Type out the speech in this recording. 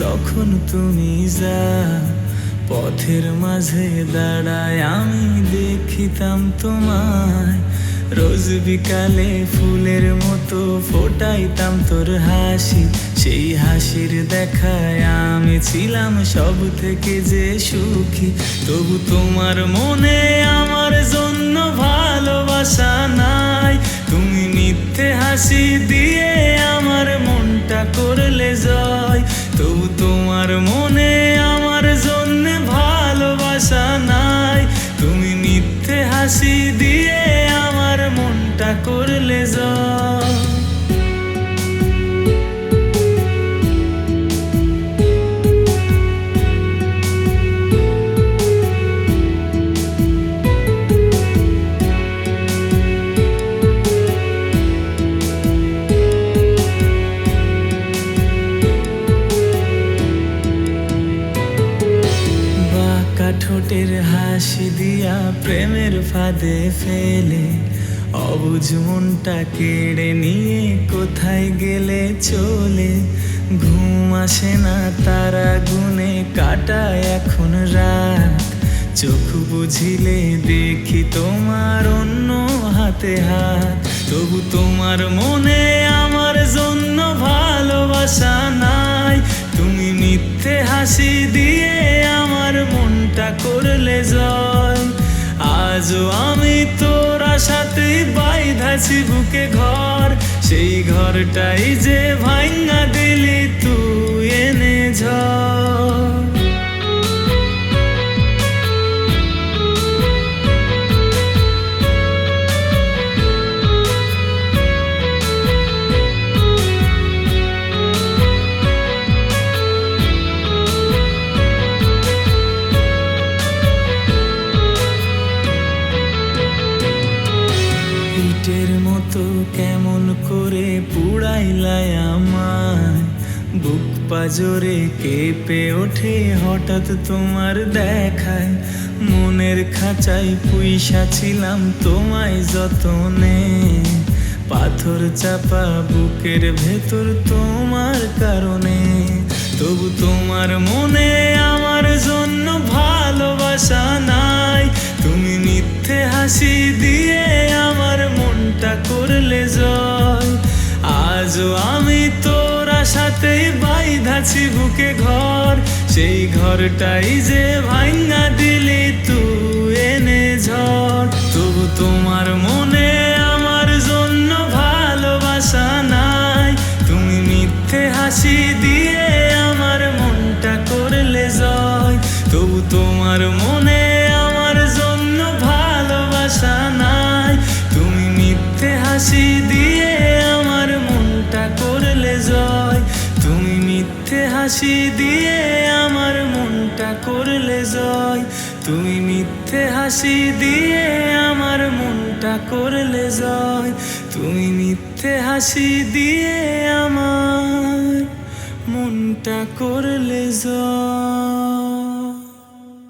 যখন তুমি যা পথের মাঝে দাঁড়ায় আমি দেখিতাম তোমায়। রোজ বিকালে ফুলের মতো ফোটাইতাম তোর হাসি, সেই হাসির দেখায় আমি ছিলাম সব থেকে যে সুখী। তবু তোমার মনে আমার জন্য ভালোবাসা নাই। তুমি মিথ্যে হাসি দিয়ে হাসি দিয়ে আমার মনটা করলে জয় হাসি দিয়া প্রেমের ফাঁদে ফেলে। অবুঝ মনটা কেড়ে নিয়ে কোথায় গেলে চলে? ঘুম আসে না, তারা গুনে কাটায় এখন রাত। চোখ বুঝিলে দেখি তোমার অন্য হাতে হাত। তবু তোমার মনে আমার জন্য জয় আজ আমি তোরা সাথে বাইধাছি বুকে ঘর। সেই ঘরটাই যে ভাঙ্গা দিলি, তুই এনে ঝড় মতো কেমন করে পুড়াইলাই আমায়? বুক পাজরে কেঁপে ওঠে হঠাৎ তোমার দেখায়। মনের খাঁচাই পুইসা ছিলাম তোমায় যতনে। পাথর চাপা বুকের ভেতর তোমার কারণে। তবু তোমার মনে আমার জন্য ভালোবাসা নাই। তুমি মিথ্যে হাসি দিয়ে আজও আমি তোরা সাথে বাইধাছি বুকে ঘর। সেই ঘরটাই যে ভাঙ্গা দিলি তুই এনে ঝড়। তবু তোমার মনে আমার জন্য ভালোবাসা নাই। তুমি মিথ্যে হাসি দিয়ে আমার মনটা করলে জয়। তবু তোমার মনে হাসি দিয়ে আমার মনটা করলে জয়। তুমি মিথ্যে হাসি দিয়ে আমার মনটা করলে জয়। তুমি মিথ্যে হাসি দিয়ে আমার মনটা করলে জয়।